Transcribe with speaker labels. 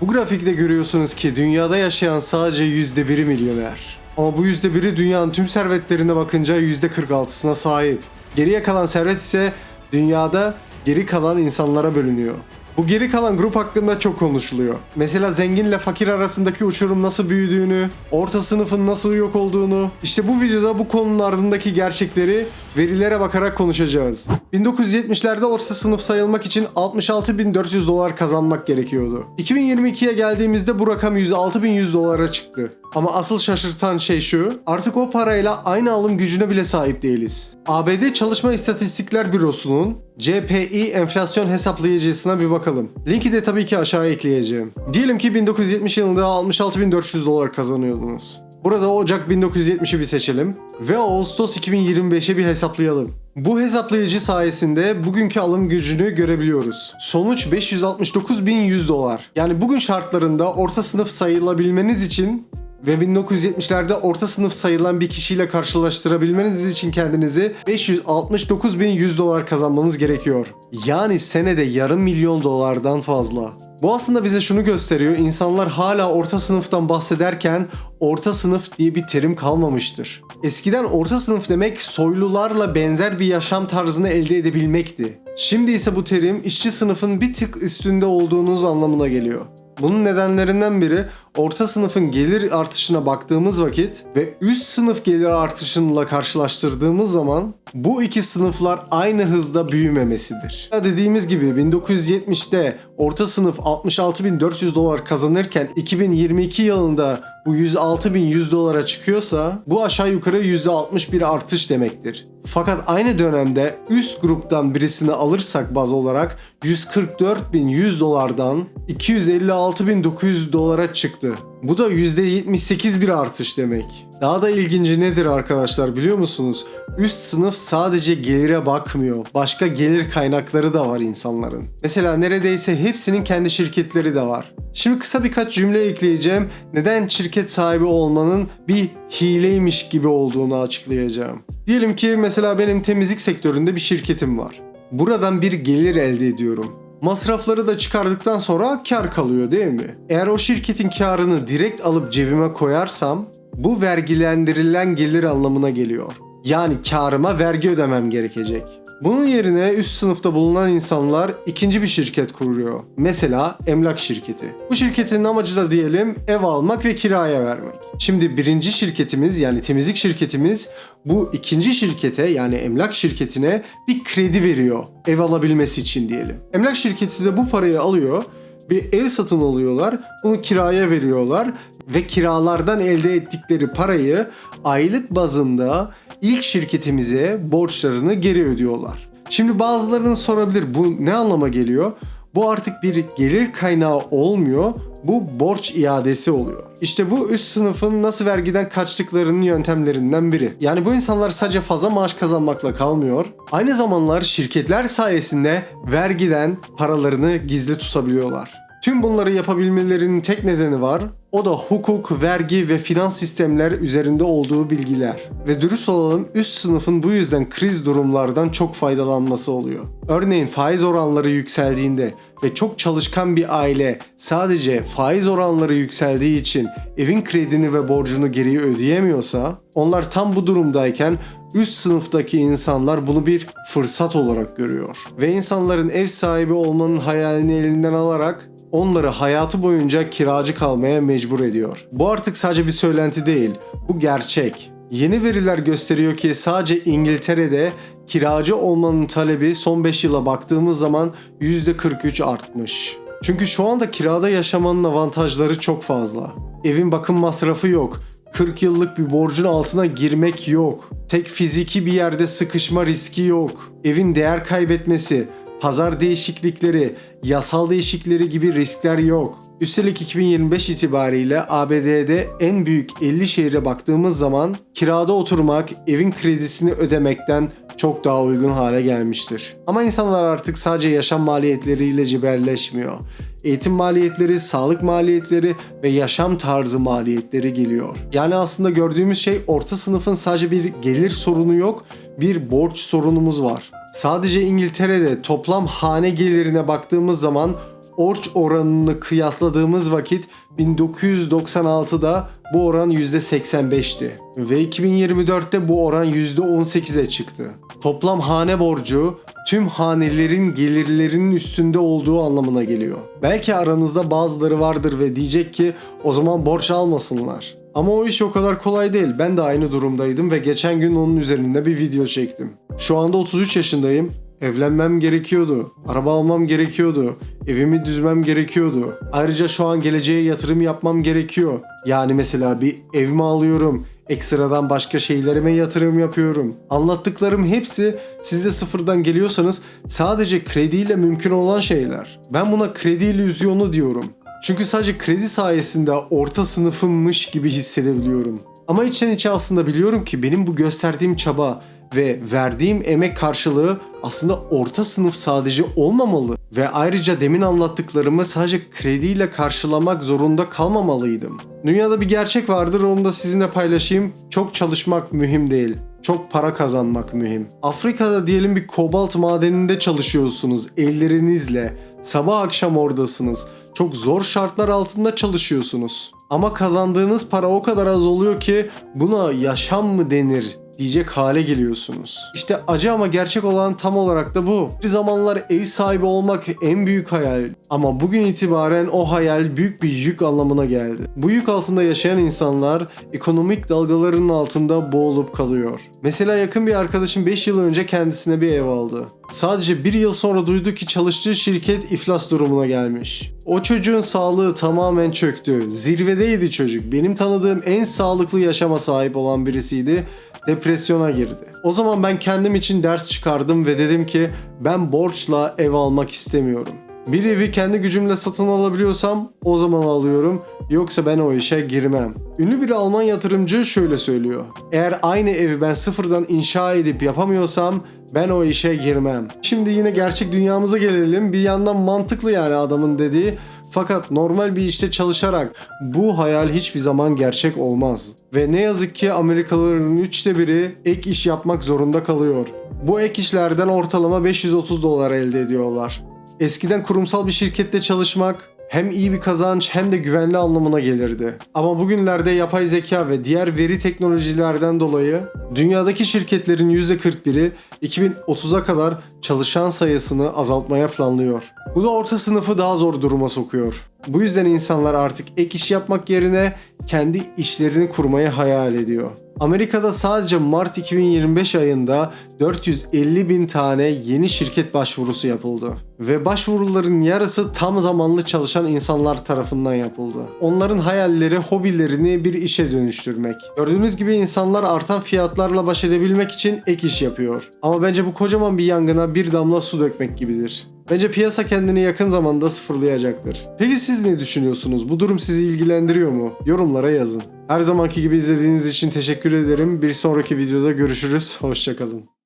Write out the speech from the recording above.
Speaker 1: Bu grafikte görüyorsunuz ki dünyada yaşayan sadece %1'i milyoner. Ama bu %1'i dünyanın tüm servetlerine bakınca %46'sına sahip. Geriye kalan servet ise dünyada geri kalan insanlara bölünüyor. Bu geri kalan grup hakkında çok konuşuluyor. Mesela zenginle fakir arasındaki uçurum nasıl büyüdüğünü, orta sınıfın nasıl yok olduğunu, işte bu videoda bu konunun ardındaki gerçekleri verilere bakarak konuşacağız. 1970'lerde orta sınıf sayılmak için 66.400 dolar kazanmak gerekiyordu. 2022'ye geldiğimizde bu rakam 106.100 dolara çıktı. Ama asıl şaşırtan şey şu, artık o parayla aynı alım gücüne bile sahip değiliz. ABD Çalışma İstatistikler Bürosu'nun CPI enflasyon hesaplayıcısına bir bakalım. Linki de tabii ki aşağıya ekleyeceğim. Diyelim ki 1970 yılında 66.400 dolar kazanıyordunuz. Burada Ocak 1970'i bir seçelim ve Ağustos 2025'e bir hesaplayalım. Bu hesaplayıcı sayesinde bugünkü alım gücünü görebiliyoruz. Sonuç 569.100 dolar. Yani bugün şartlarında orta sınıf sayılabilmeniz için ve 1970'lerde orta sınıf sayılan bir kişiyle karşılaştırabilmeniz için kendinizi 569.100 dolar kazanmanız gerekiyor. Yani senede yarım milyon dolardan fazla. Bu aslında bize şunu gösteriyor. İnsanlar hala orta sınıftan bahsederken orta sınıf diye bir terim kalmamıştır. Eskiden orta sınıf demek soylularla benzer bir yaşam tarzını elde edebilmekti. Şimdi ise bu terim işçi sınıfın bir tık üstünde olduğunuz anlamına geliyor. Bunun nedenlerinden biri orta sınıfın gelir artışına baktığımız vakit ve üst sınıf gelir artışıyla karşılaştırdığımız zaman bu iki sınıflar aynı hızda büyümemesidir. Dediğimiz gibi 1970'te orta sınıf 66.400 dolar kazanırken 2022 yılında bu 106.100 dolara çıkıyorsa bu aşağı yukarı %60 bir artış demektir. Fakat aynı dönemde üst gruptan birisini alırsak baz olarak 144.100 dolardan 256.900 dolara çıktı. Bu da %78 bir artış demek. Daha da ilginci nedir arkadaşlar biliyor musunuz? Üst sınıf sadece gelire bakmıyor. Başka gelir kaynakları da var insanların. Mesela neredeyse hepsinin kendi şirketleri de var. Şimdi kısa birkaç cümle ekleyeceğim. Neden şirket sahibi olmanın bir hileymiş gibi olduğunu açıklayacağım. Diyelim ki mesela benim temizlik sektöründe bir şirketim var. Buradan bir gelir elde ediyorum. Masrafları da çıkardıktan sonra kar kalıyor değil mi? Eğer o şirketin karını direkt alıp cebime koyarsam bu vergilendirilen gelir anlamına geliyor. Yani karıma vergi ödemem gerekecek. Bunun yerine üst sınıfta bulunan insanlar ikinci bir şirket kuruyor. Mesela emlak şirketi. Bu şirketin amacı da diyelim ev almak ve kiraya vermek. Şimdi birinci şirketimiz yani temizlik şirketimiz bu ikinci şirkete yani emlak şirketine bir kredi veriyor ev alabilmesi için diyelim. Emlak şirketi de bu parayı alıyor bir ev satın alıyorlar. Bunu kiraya veriyorlar ve kiralardan elde ettikleri parayı aylık bazında ilk şirketimize borçlarını geri ödüyorlar. Şimdi bazılarının sorabilir bu ne anlama geliyor? Bu artık bir gelir kaynağı olmuyor. Bu borç iadesi oluyor. İşte bu üst sınıfın nasıl vergiden kaçtıklarının yöntemlerinden biri. Yani bu insanlar sadece fazla maaş kazanmakla kalmıyor. Aynı zamanlar şirketler sayesinde vergiden paralarını gizli tutabiliyorlar. Tüm bunları yapabilmelerinin tek nedeni var. O da hukuk, vergi ve finans sistemler üzerinde olduğu bilgiler. Ve dürüst olalım üst sınıfın bu yüzden kriz durumlardan çok faydalanması oluyor. Örneğin faiz oranları yükseldiğinde ve çok çalışkan bir aile sadece faiz oranları yükseldiği için evin kredini ve borcunu geri ödeyemiyorsa onlar tam bu durumdayken üst sınıftaki insanlar bunu bir fırsat olarak görüyor. Ve insanların ev sahibi olmanın hayalini elinden alarak onları hayatı boyunca kiracı kalmaya mecbur ediyor. Bu artık sadece bir söylenti değil, bu gerçek. Yeni veriler gösteriyor ki sadece İngiltere'de kiracı olmanın talebi son 5 yıla baktığımız zaman %43 artmış. Çünkü şu anda kirada yaşamanın avantajları çok fazla. Evin bakım masrafı yok. 40 yıllık bir borcun altına girmek yok. Tek fiziki bir yerde sıkışma riski yok. Evin değer kaybetmesi, pazar değişiklikleri, yasal değişiklikleri gibi riskler yok. Üstelik 2025 itibariyle ABD'de en büyük 50 şehre baktığımız zaman kirada oturmak evin kredisini ödemekten çok daha uygun hale gelmiştir. Ama insanlar artık sadece yaşam maliyetleriyle cebelleşmiyor. Eğitim maliyetleri, sağlık maliyetleri ve yaşam tarzı maliyetleri geliyor. Yani aslında gördüğümüz şey orta sınıfın sadece bir gelir sorunu yok, bir borç sorunumuz var. Sadece İngiltere'de toplam hane gelirine baktığımız zaman Orç oranını kıyasladığımız vakit 1996'da bu oran %85'ti ve 2024'te bu oran %18'e çıktı. Toplam hane borcu tüm hanelerin gelirlerinin üstünde olduğu anlamına geliyor. Belki aranızda bazıları vardır ve diyecek ki o zaman borç almasınlar. Ama o iş o kadar kolay değil. Ben de aynı durumdaydım ve geçen gün onun üzerinde bir video çektim. Şu anda 33 yaşındayım. Evlenmem gerekiyordu. Araba almam gerekiyordu. Evimi düzmem gerekiyordu. Ayrıca şu an geleceğe yatırım yapmam gerekiyor. Yani mesela bir ev mi alıyorum? Ekstradan başka şeylerime yatırım yapıyorum. Anlattıklarım hepsi siz de sıfırdan geliyorsanız sadece krediyle mümkün olan şeyler. Ben buna kredi illüzyonu diyorum. Çünkü sadece kredi sayesinde orta sınıfımmış gibi hissedebiliyorum. Ama içten içe aslında biliyorum ki benim bu gösterdiğim çaba ve verdiğim emek karşılığı aslında orta sınıf sadece olmamalı. Ve ayrıca demin anlattıklarımı sadece krediyle karşılamak zorunda kalmamalıydım. Dünyada bir gerçek vardır onu da sizinle paylaşayım. Çok çalışmak mühim değil. Çok para kazanmak mühim. Afrika'da diyelim bir kobalt madeninde çalışıyorsunuz ellerinizle. Sabah akşam oradasınız. Çok zor şartlar altında çalışıyorsunuz. Ama kazandığınız para o kadar az oluyor ki buna yaşam mı denir diyecek hale geliyorsunuz. İşte acı ama gerçek olan tam olarak da bu. Bir zamanlar ev sahibi olmak en büyük hayal ama bugün itibaren o hayal büyük bir yük anlamına geldi. Bu yük altında yaşayan insanlar ekonomik dalgaların altında boğulup kalıyor. Mesela yakın bir arkadaşım 5 yıl önce kendisine bir ev aldı. Sadece bir yıl sonra duydu ki çalıştığı şirket iflas durumuna gelmiş. O çocuğun sağlığı tamamen çöktü. Zirvedeydi çocuk. Benim tanıdığım en sağlıklı yaşama sahip olan birisiydi depresyona girdi. O zaman ben kendim için ders çıkardım ve dedim ki ben borçla ev almak istemiyorum. Bir evi kendi gücümle satın alabiliyorsam o zaman alıyorum yoksa ben o işe girmem. Ünlü bir Alman yatırımcı şöyle söylüyor. Eğer aynı evi ben sıfırdan inşa edip yapamıyorsam ben o işe girmem. Şimdi yine gerçek dünyamıza gelelim. Bir yandan mantıklı yani adamın dediği fakat normal bir işte çalışarak bu hayal hiçbir zaman gerçek olmaz. Ve ne yazık ki Amerikalıların üçte biri ek iş yapmak zorunda kalıyor. Bu ek işlerden ortalama 530 dolar elde ediyorlar. Eskiden kurumsal bir şirkette çalışmak hem iyi bir kazanç hem de güvenli anlamına gelirdi. Ama bugünlerde yapay zeka ve diğer veri teknolojilerden dolayı dünyadaki şirketlerin %41'i 2030'a kadar çalışan sayısını azaltmaya planlıyor. Bu da orta sınıfı daha zor duruma sokuyor. Bu yüzden insanlar artık ek iş yapmak yerine kendi işlerini kurmayı hayal ediyor. Amerika'da sadece Mart 2025 ayında 450 bin tane yeni şirket başvurusu yapıldı. Ve başvuruların yarısı tam zamanlı çalışan insanlar tarafından yapıldı. Onların hayalleri hobilerini bir işe dönüştürmek. Gördüğünüz gibi insanlar artan fiyatlarla baş edebilmek için ek iş yapıyor. Ama bence bu kocaman bir yangına bir damla su dökmek gibidir. Bence piyasa kendini yakın zamanda sıfırlayacaktır. Peki siz ne düşünüyorsunuz? Bu durum sizi ilgilendiriyor mu? Yorumlara yazın. Her zamanki gibi izlediğiniz için teşekkür ederim. Bir sonraki videoda görüşürüz. Hoşçakalın.